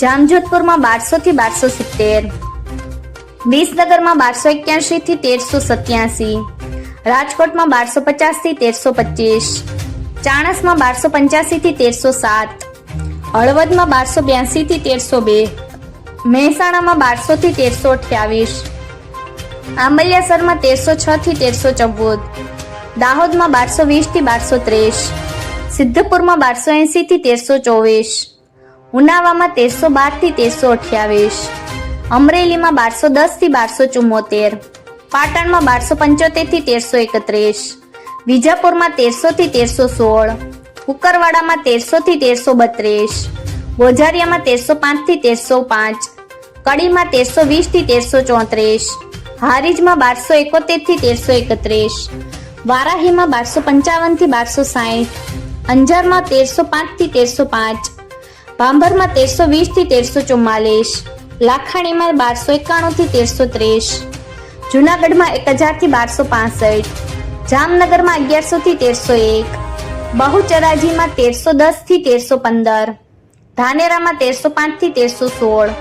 જામજોધપુરમાં બારસો થી બારસો સિત્તેર. વિસનગરમાં બારસો એક્યાસી થી તેરસો સત્યાસી. રાજકોટમાં બારસો પચાસથી તેરસો પચીસ. ચાણસમાં બારસો પંચ્યાસી થી તેરસો સાત. હળવદમાં બારસો બ્યાસી થી તેરસો બે. મહેસાણામાં બારસો થી તેરસો અઠ્યાવીસ. આંબલિયાસરમાં તેરસો છ થી તેરસો ચૌદ. દાહોદમાં બારસો વીસથી બારસો ત્રીસ. સિદ્ધપુરમાં બારસો એંસી થી તેરસો ચોવીસ. ઉનાવામાં તેરસો બારથી તેરસો અઠ્યાવીસ. અમરેલીમાં બારસો દસથી બારસો ચુમ્મોતેર. પાટણમાં બારસો પંચોતેરથી તેરસો એકત્રીસ. વિજાપુરમાં તેરસો થી તેરસો સોળ. કુકરવાડામાં તેરસો થી તેરસો બત્રીસ. ગોઝારિયામાં તેરસો પાંચથી તેરસો પાંચ. કડીમાં તેરસો વીસથી તેરસો ચોત્રીસ. હારીજમાં બારસો એકોતેરથી તેરસો એકત્રીસ. વારાહીમાં બારસો પંચાવનથી બારસો સાહીઠ. અંજારમાં તેરસો પાંચથી તેરસો પાંચ. ભાંભરમાં તેરસો વીસથી તેરસો ચુમ્માલીસ, લાખાણીમાં બારસો એકાણું થી તેરસો ત્રીસ, જુનાગઢમાં એક હજારથી બારસો પાસઠ, જામનગરમાં અગિયારસો થી તેરસો એક, બહુચરાજીમાં તેરસો દસથી તેરસો પંદર, ધાનેરામાં તેરસો પાંચથી તેરસો સોળ,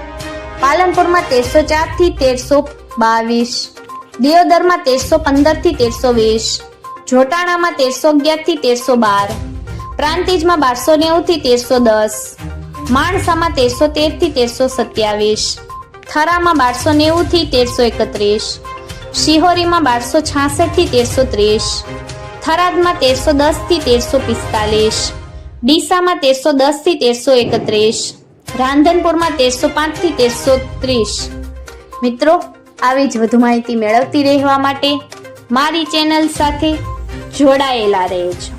પાલનપુરમાં તેરસો ચારથી તેરસો બાવીસ, દિયોદરમાં તેરસો પંદરથી તેરસો વીસ, જોટાણામાં તેરસો અગિયારથી તેરસો બાર, પ્રાંતિજમાં બારસો નેવું થી તેરસો દસ માણસામાં તેરસો તેરથી તેરસો સત્યાવીસ. થરામાં બારસો નેવું થી તેરસો એકત્રીસ. શિહોરીમાં બારસો છાસઠથી તેરસો ત્રીસ. થરાદમાં તેરસો દસથી તેરસો પિસ્તાલીસ. ડીસામાં તેરસો દસથી તેરસો એકત્રીસ. રાંધનપુરમાં તેરસો પાંચથી તેરસો ત્રીસ. મિત્રો, આવી જ વધુ માહિતી મેળવતી રહેવા માટે મારી ચેનલ સાથે જોડાયેલા રહેજો.